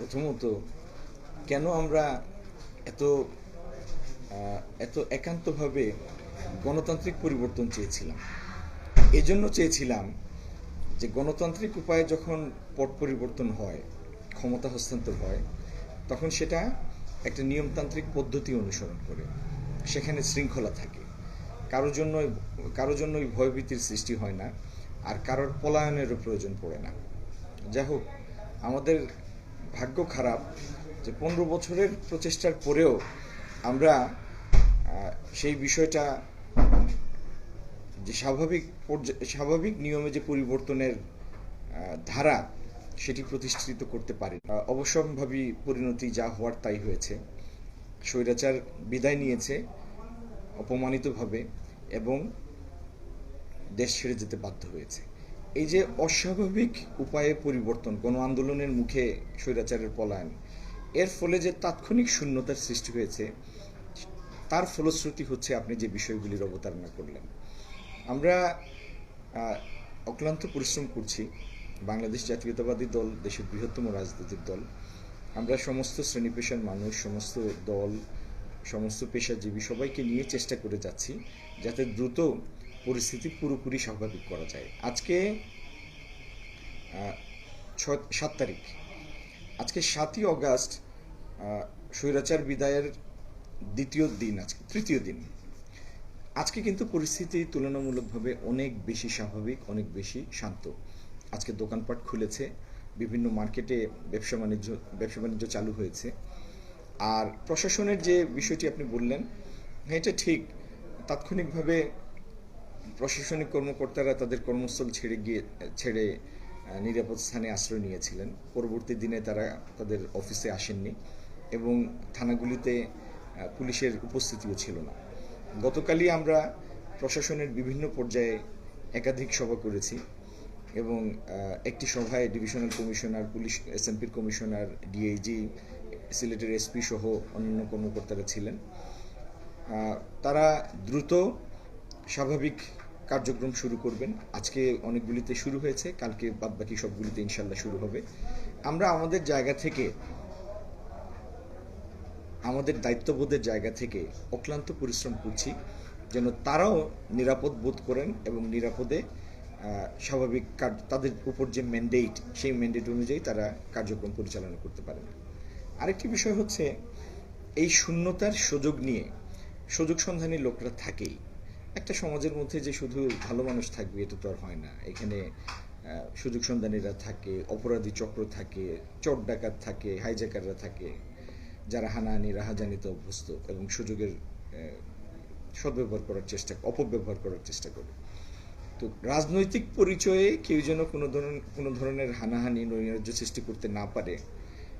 প্রথমত, কেন আমরা এত এত একান্তভাবে গণতান্ত্রিক পরিবর্তন চেয়েছিলাম? এজন্য চেয়েছিলাম যে গণতান্ত্রিক উপায়ে যখন পট পরিবর্তন হয়, ক্ষমতা হস্তান্তর হয়, তখন সেটা একটা নিয়মতান্ত্রিক পদ্ধতি অনুসরণ করে। সেখানে শৃঙ্খলা থাকে। কারোর জন্য কারোর জন্যই ভয়ভীতির সৃষ্টি হয় না, আর কারোর পলায়নেরও প্রয়োজন পড়ে না। যাই হোক, আমাদের ভাগ্য খারাপ যে পনেরো বছরের প্রচেষ্টার পরেও আমরা সেই বিষয়টা যে স্বাভাবিক স্বাভাবিক নিয়মে যে পরিবর্তনের ধারা সেটি প্রতিষ্ঠিত করতে পারি অবশ্যম্ভাবী পরিণতি যা হওয়ার তাই হয়েছে। স্বৈরাচার বিদায় নিয়েছে অপমানিতভাবে এবং দেশ ছেড়ে যেতে বাধ্য হয়েছে। এই যে অস্বাভাবিক উপায়ে পরিবর্তন গণ আন্দোলনের মুখে স্বৈরাচারের পলায়ন, এর ফলে যে তাৎক্ষণিক শূন্যতার সৃষ্টি হয়েছে, তার ফলশ্রুতি হচ্ছে আপনি যে বিষয়গুলির অবতারণা করলেন। আমরা অক্লান্ত পরিশ্রম করছি, বাংলাদেশ জাতীয়তাবাদী দল, দেশের বৃহত্তম রাজনৈতিক দল। আমরা সমস্ত শ্রেণি পেশার মানুষ, সমস্ত দল, সমস্ত পেশাজীবী সবাইকে নিয়ে চেষ্টা করে যাচ্ছি, যাতে দ্রুত পরিস্থিতি পুরোপুরি স্বাভাবিক করা যায়। আজকে সাত তারিখ। আজকে সাতই অগাস্ট স্বৈরাচার বিদায়ের দ্বিতীয় দিন আজকে তৃতীয় দিন। আজকে কিন্তু পরিস্থিতি তুলনামূলকভাবে অনেক বেশি স্বাভাবিক অনেক বেশি শান্ত। আজকে দোকানপাট খুলেছে বিভিন্ন মার্কেটে ব্যবসা বাণিজ্য ব্যবসা বাণিজ্য চালু হয়েছে। আর প্রশাসনের যে বিষয়টি আপনি বললেন হ্যাঁ, এটা ঠিক। তাৎক্ষণিকভাবে প্রশাসনিক কর্মকর্তারা তাদের কর্মস্থল ছেড়ে গিয়ে, ছেড়ে নিরাপদ স্থানে আশ্রয় নিয়েছিলেন। পরবর্তী দিনে তারা তাদের অফিসে আসেননি এবং থানাগুলিতে পুলিশের উপস্থিতিও ছিল না। গতকালই আমরা প্রশাসনের বিভিন্ন পর্যায়ে একাধিক সভা করেছি এবং একটি সভায় ডিভিশনাল কমিশনার, পুলিশ, এসএমপির কমিশনার, ডিআইজি, সিলেটের এসপি সহ অন্যান্য কর্মকর্তারা ছিলেন। তারা দ্রুত স্বাভাবিক কার্যক্রম শুরু করবেন। আজকে অনেকগুলিতে শুরু হয়েছে, কালকে বাদবাকি সবগুলিতে ইনশাল্লাহ শুরু হবে। আমরা আমাদের জায়গা থেকে, আমাদের দায়িত্ববোধের জায়গা থেকে অক্লান্ত পরিশ্রম করছি যেন তারাও নিরাপদ বোধ করেন এবং নিরাপদে স্বাভাবিক কার্য তাদের উপর যে ম্যান্ডেট সেই ম্যান্ডেট অনুযায়ী তারা কার্যক্রম পরিচালনা করতে পারেন। আরেকটি বিষয় হচ্ছে, এই শূন্যতার সুযোগ নিয়ে, সুযোগ সন্ধানী লোকরা থাকেই। একটা সমাজের মধ্যে যে শুধু ভালো মানুষ থাকবে এটা তো আর হয় না। এখানে সুযোগ সন্ধানীরা থাকে, অপরাধী চক্র থাকে, চোর ডাকাত থাকে হাইজ্যাকাররা থাকে, যারা হানাহানি, রাহাজানিতে অভ্যস্ত এবং সুযোগের সদ্ব্যবহার করার চেষ্টা, অপব্যবহার করার চেষ্টা করে। তো রাজনৈতিক পরিচয়ে কেউ যেন কোনো ধরনের কোনো ধরনের হানাহানি, নৈরাজ্য সৃষ্টি করতে না পারে,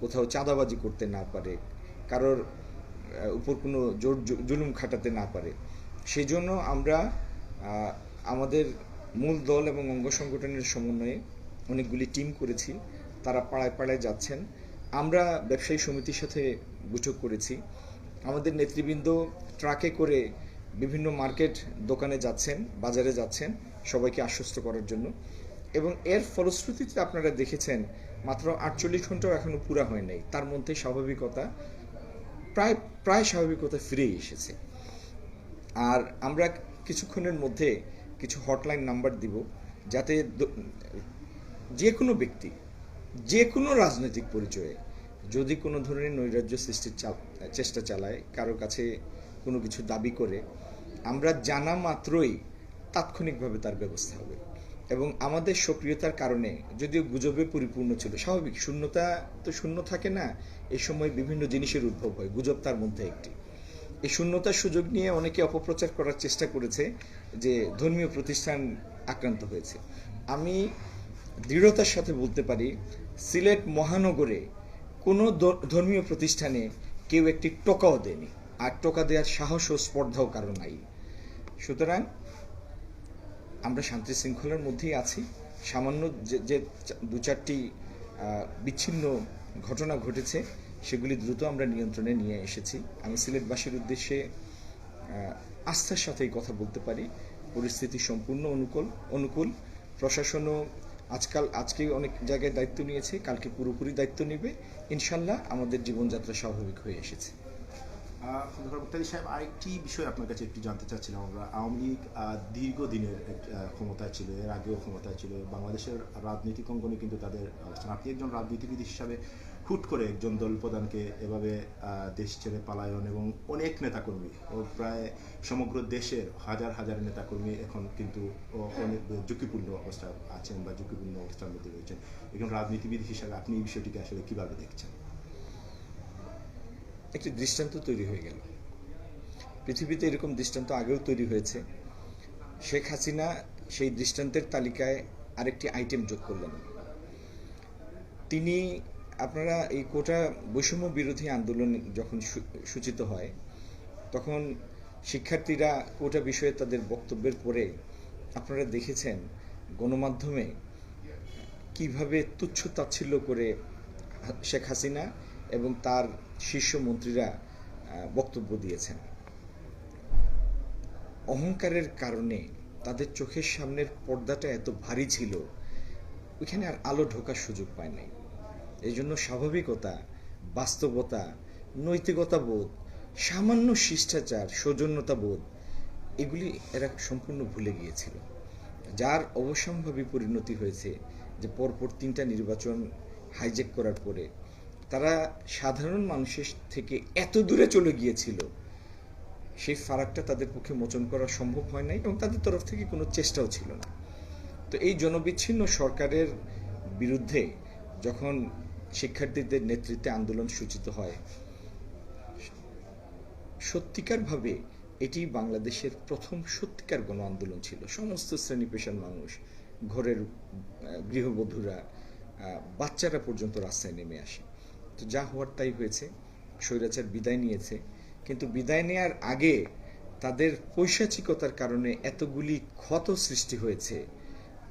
কোথাও চাঁদাবাজি করতে না পারে, কারোর উপর কোনো জোর জুলুম খাটাতে না পারে সেই জন্য আমরা আমাদের মূল দল এবং অঙ্গ সংগঠনের সমন্বয়ে অনেকগুলি টিম করেছি। তারা পাড়ায় পাড়ায় যাচ্ছেন। আমরা ব্যবসায়ী সমিতির সাথে বৈঠক করেছি। আমাদের নেতৃবৃন্দ ট্রাকে করে বিভিন্ন মার্কেট দোকানে যাচ্ছেন, বাজারে যাচ্ছেন সবাইকে আশ্বস্ত করার জন্য। এবং এর ফলশ্রুতিতে আপনারা দেখেছেন, মাত্র আটচল্লিশ ঘন্টাও এখনও পুরা হয় নাই। তার মধ্যে স্বাভাবিকতা প্রায় প্রায় স্বাভাবিকতা ফিরে এসেছে। আর আমরা কিছুক্ষণের মধ্যে কিছু হটলাইন নাম্বার দিব যাতে যে কোনো ব্যক্তি, যে কোনো রাজনৈতিক পরিচয়ে যদি কোনো ধরনের নৈরাজ্য সৃষ্টির চেষ্টা চালায়, কারও কাছে কোনো কিছু দাবি করে, আমরা জানা মাত্রই তাৎক্ষণিকভাবে তার ব্যবস্থা হবে। এবং আমাদের সক্রিয়তার কারণে যদিও গুজবে পরিপূর্ণ ছিল, স্বাভাবিক, শূন্যতা তো শূন্য থাকে না এই সময় বিভিন্ন জিনিসের উদ্ভব হয়, গুজব তার মধ্যে একটি। এই শূন্যতার সুযোগ নিয়ে অনেকে অপপ্রচার করার চেষ্টা করেছে যে ধর্মীয় প্রতিষ্ঠান আক্রান্ত হয়েছে। আমি দৃঢ়তার সাথে বলতে পারি, সিলেট মহানগরে কোনো ধর্মীয় প্রতিষ্ঠানে কেউ একটি টোকাও দেয়নি। আর টোকা দেওয়ার সাহস ও স্পর্ধাও কারও নাই। সুতরাং আমরা শান্তি শৃঙ্খলার মধ্যেই আছি। সামান্য যে দু চারটি বিচ্ছিন্ন ঘটনা ঘটেছে। সেগুলি দ্রুত আমরা নিয়ন্ত্রণে নিয়ে এসেছি। আমি সিলেটবাসীর উদ্দেশ্যে আস্থার সাথেই কথা বলতে পারি। পরিস্থিতি সম্পূর্ণ অনুকূল অনুকূল। প্রশাসনও আজকাল আজকে অনেক জায়গায় দায়িত্ব নিয়েছে, কালকে পুরোপুরি দায়িত্ব নেবে। ইনশাল্লাহ আমাদের জীবনযাত্রা স্বাভাবিক হয়ে এসেছে। সাহেব, আরেকটি বিষয় আপনার কাছে একটু জানতে চাচ্ছিলাম আমরা। আওয়ামী লীগ দীর্ঘদিনের ক্ষমতায় ছিল, এর আগেও ক্ষমতায় ছিল। বাংলাদেশের রাজনৈতিক অঙ্গনে কিন্তু তাদের আপনি একজন রাজনীতিবিদ হিসাবে হুট করে একজন দল প্রধানকে এভাবে দেশ ছেড়ে পালায়ন এবং অনেক নেতাকর্মী ও প্রায় সমগ্র দেশের হাজার হাজার নেতাকর্মী এখন কিন্তু অনেক ঝুঁকিপূর্ণ অবস্থা আছেন বা ঝুঁকিপূর্ণ অবস্থার মধ্যে রয়েছেন। একজন রাজনীতিবিদ হিসাবে আপনি এই বিষয়টিকে আসলে কীভাবে দেখছেন? একটি দৃষ্টান্ত তৈরি হয়ে গেল। পৃথিবীতে এরকম দৃষ্টান্ত আগেও তৈরি হয়েছে। শেখ হাসিনা সেই দৃষ্টান্তের তালিকায় আরেকটি আইটেম যোগ করলেন। তিনি আপনারা এই কোটা বৈষম্য বিরোধী আন্দোলন যখন সূচিত হয়, তখন শিক্ষার্থীরা কোটা বিষয়ে তাদের বক্তব্যের পরে আপনারা দেখেছেন গণমাধ্যমে কীভাবে তুচ্ছ তাচ্ছিল্য করে শেখ হাসিনা এবং তার শীর্ষ মন্ত্রীরা বক্তব্য দিয়েছেন। অহংকারের কারণে তাদের চোখের সামনের পর্দাটা এত ভারী ছিল, ওইখানে আর আলো ঢোকার সুযোগ পায় নাই। এই জন্য স্বাভাবিকতা, বাস্তবতা, নৈতিকতা বোধ, সামান্য শিষ্টাচার, সৌজন্যতা বোধ, এগুলি এরা সম্পূর্ণ ভুলে গিয়েছিল। যার অবসম্ভাবী পরিণতি হয়েছে যে পরপর তিনটা নির্বাচন হাইজেক করার পরে তারা সাধারণ মানুষের থেকে এত দূরে চলে গিয়েছিল। সেই ফারাকটা তাদের পক্ষে মোচন করা সম্ভব হয় নাই এবং তাদের তরফ থেকে কোনো চেষ্টাও ছিল না। তো এই জনবিচ্ছিন্ন সরকারের বিরুদ্ধে যখন শিক্ষার্থীদের নেতৃত্বে আন্দোলন সূচিত হয়। সত্যিকারভাবে এটি বাংলাদেশের প্রথম সত্যিকার গণ আন্দোলন ছিল। সমস্ত শ্রেণি পেশার মানুষ, ঘরের গৃহবধূরা বাচ্চারা পর্যন্ত রাস্তায় নেমে আসে। তো যা হওয়ার তাই হয়েছে। স্বৈরাচার বিদায় নিয়েছে। কিন্তু বিদায় নেয়ার আগে তাদের পৈশাচিকতার কারণে এতগুলি ক্ষত সৃষ্টি হয়েছে,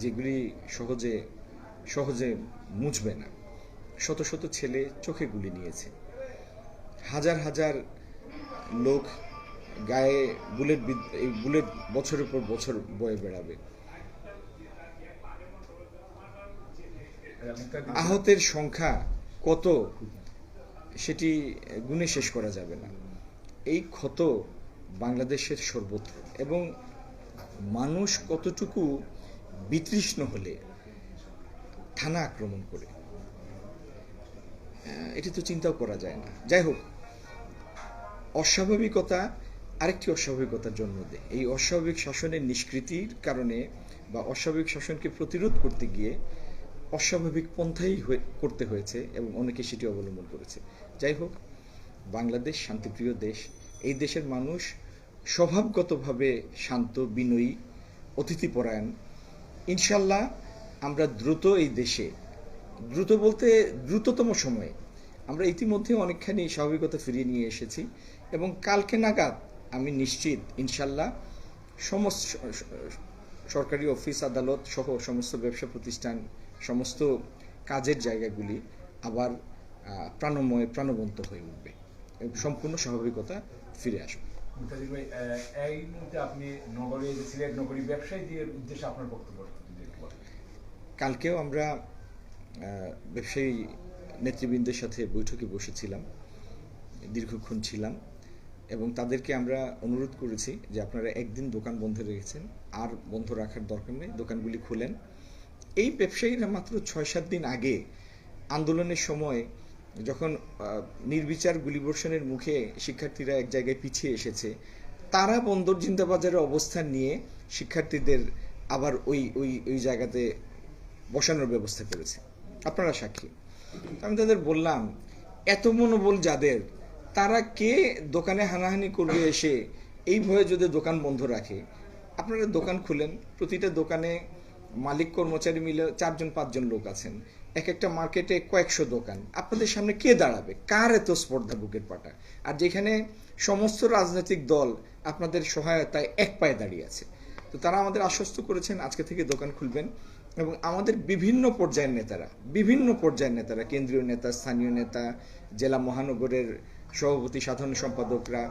যেগুলি সহজে সহজে মুছবে না। শত শত ছেলে চোখে গুলি নিয়েছে। হাজার হাজার লোক গায়ে বুলেট এই বুলেট বছরের পর বছর বয়ে বেড়াবে। আহতের সংখ্যা কত সেটি গুণে শেষ করা যাবে না। এই ক্ষত বাংলাদেশের সর্বত্র এবং মানুষ কতটুকু বিতৃষ্ণ হলে থানা আক্রমণ করে। এটি তো চিন্তাও করা যায় না। যাই হোক, অস্বাভাবিকতা আরেকটি অস্বাভাবিকতার জন্ম দেয়। এই অস্বাভাবিক শাসনের নিষ্কৃতির কারণে বা অস্বাভাবিক শাসনকে প্রতিরোধ করতে গিয়ে অস্বাভাবিক পন্থাই করতে হয়েছে এবং অনেকে সেটি অবলম্বন করেছে। যাই হোক, বাংলাদেশ শান্তিপ্রিয় দেশ, এই দেশের মানুষ স্বভাবগতভাবে শান্ত, বিনয়ী, অতিথিপরায়ণ। ইনশাল্লাহ আমরা দ্রুত এই দেশে দ্রুত বলতে দ্রুততম সময়ে। আমরা ইতিমধ্যে অনেকখানি স্বাভাবিকতা ফিরিয়ে নিয়ে এসেছি এবং কালকে নাগাদ আমি নিশ্চিত ইনশাল্লাহ সমস্ত সরকারি অফিস আদালত সহ সমস্ত ব্যবসা প্রতিষ্ঠান সমস্ত কাজের জায়গাগুলি আবার প্রাণময় প্রাণবন্ত হয়ে উঠবে। এবং সম্পূর্ণ স্বাভাবিকতা ফিরে আসবে। এই মুহূর্তে আপনি নগরে যে সিলেট নগরী ব্যবসায়ীদের উদ্দেশ্যে আপনার বক্তব্য। কালকেও আমরা ব্যবসায়ী নেতৃবৃন্দের সাথে বৈঠকে বসেছিলাম, দীর্ঘক্ষণ ছিলাম, এবং তাদেরকে আমরা অনুরোধ করেছি যে আপনারা একদিন দোকান বন্ধ রেখেছেন আর বন্ধ রাখার দরকার নেই, দোকানগুলি খুলেন। এই ব্যবসায়ীরা মাত্র ছয় সাত দিন আগে আন্দোলনের সময় যখন নির্বিচার গুলিবর্ষণের মুখে শিক্ষার্থীরা এক জায়গায় পিছিয়ে এসেছে, তারা বন্দর জিন্দাবাজারের অবস্থান নিয়ে শিক্ষার্থীদের আবার ওই ওই ওই জায়গাতে বসানোর ব্যবস্থা করেছে। আপনারা সাক্ষী। আমি তাদের বললাম, এত মনোবল যাদের, তারা কে দোকানে হানাহানি করবে এসে? এই ভয়ে যদি দোকান বন্ধ রাখে, আপনারা দোকান খুলেন, প্রতিটা দোকানে মালিক, কর্মচারী মিলে চারজন, পাঁচজন লোক আছেন। এক একটা মার্কেটে কয়েকশো দোকান। আপনাদের সামনে কে দাঁড়াবে? কার এত স্পর্ধা বুকের পাটা? আর যেখানে সমস্ত রাজনৈতিক দল আপনাদের সহায়তায় এক পায়ে দাঁড়িয়ে আছে। তো তারা আমাদের আশ্বস্ত করেছেন, আজকে থেকে দোকান খুলবেন। এবং আমাদের বিভিন্ন পর্যায়ের নেতারা, বিভিন্ন পর্যায়ের নেতারা, কেন্দ্রীয় নেতা, স্থানীয় নেতা, জেলা মহানগরের সভাপতি, সাধারণ সম্পাদকরা,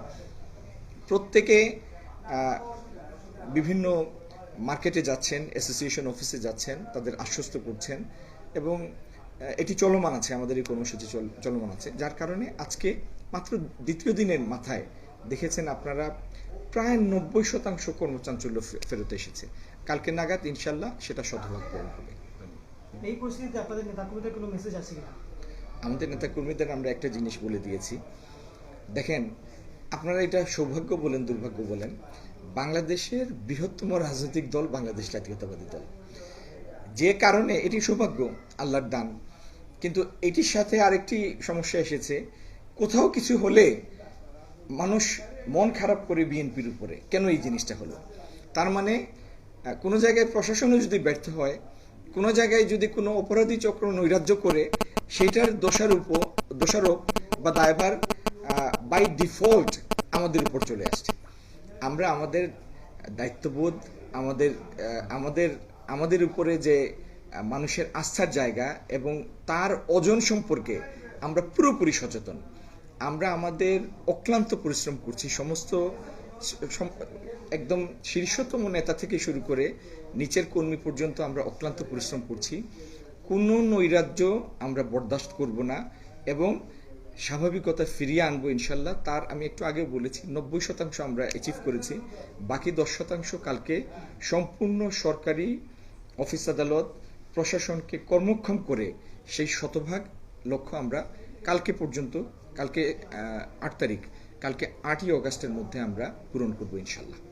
প্রত্যেকে বিভিন্ন মার্কেটে যাচ্ছেন অ্যাসোসিয়েশন অফিসে যাচ্ছেন, তাদের আশ্বস্ত করছেন এবং এটি চলমান আছে আমাদের এই কর্মসূচি চল- চলমান আছে। যার কারণে আজকে মাত্র দ্বিতীয় দিনের মাথায় দেখেছেন আপনারা, প্রায় নব্বই শতাংশ কর্মচাঞ্চল্য ফেরত এসেছে। কালকে নাগাদ ইনশাল্লাহ সেটা শতভাগ পূরণ হবে। এই পরিস্থিতিতে আপনাদের নেতাকর্মীদের কোনো মেসেজ আছে কিনা? আমাদের নেতা কর্মীদের আমরা একটা জিনিস বলে দিয়েছি। দেখেন আপনারা এটা সৌভাগ্য বলেন দুর্ভাগ্য বলেন। বাংলাদেশের বৃহত্তম রাজনৈতিক দল বাংলাদেশ জাতীয়তাবাদী দল। যে কারণে এটি সৌভাগ্য আল্লাহর দান। কিন্তু এটির সাথে আরেকটি সমস্যা এসেছে। কোথাও কিছু হলে মানুষ মন খারাপ করে বিএনপির উপরে। কেন এই জিনিসটা হলো? তার মানে কোনো জায়গায় প্রশাসনও যদি ব্যর্থ হয়, কোনো জায়গায় যদি কোনো অপরাধী চক্র নৈরাজ্য করে, সেইটার দোষারোপ দোষারোপ বা দায়ভার বাই ডিফল্ট আমাদের উপর চলে আসছে। আমরা আমাদের দায়িত্ববোধ, আমাদের আমাদের আমাদের উপরে যে মানুষের আস্থার জায়গা এবং তার ওজন সম্পর্কে আমরা পুরোপুরি সচেতন। আমরা আমাদের অক্লান্ত পরিশ্রম করছি, সমস্ত একদম শীর্ষতম নেতা থেকে শুরু করে নিচের কর্মী পর্যন্ত আমরা অক্লান্ত পরিশ্রম করছি। কোনো নৈরাজ্য আমরা বরদাস্ত করব না এবং স্বাভাবিকতা ফিরিয়ে আনব ইনশাল্লাহ। তার আমি একটু আগে বলেছি, নব্বই শতাংশ আমরা অ্যাচিভ করেছি। বাকি দশ শতাংশ কালকে সম্পূর্ণ সরকারি অফিস আদালত, প্রশাসনকে কর্মক্ষম করে সেই শতভাগ লক্ষ্য আমরা কালকে পর্যন্ত, কালকে আট তারিখ কালকে আটই অগাস্টের মধ্যে আমরা পূরণ করব ইনশাল্লাহ।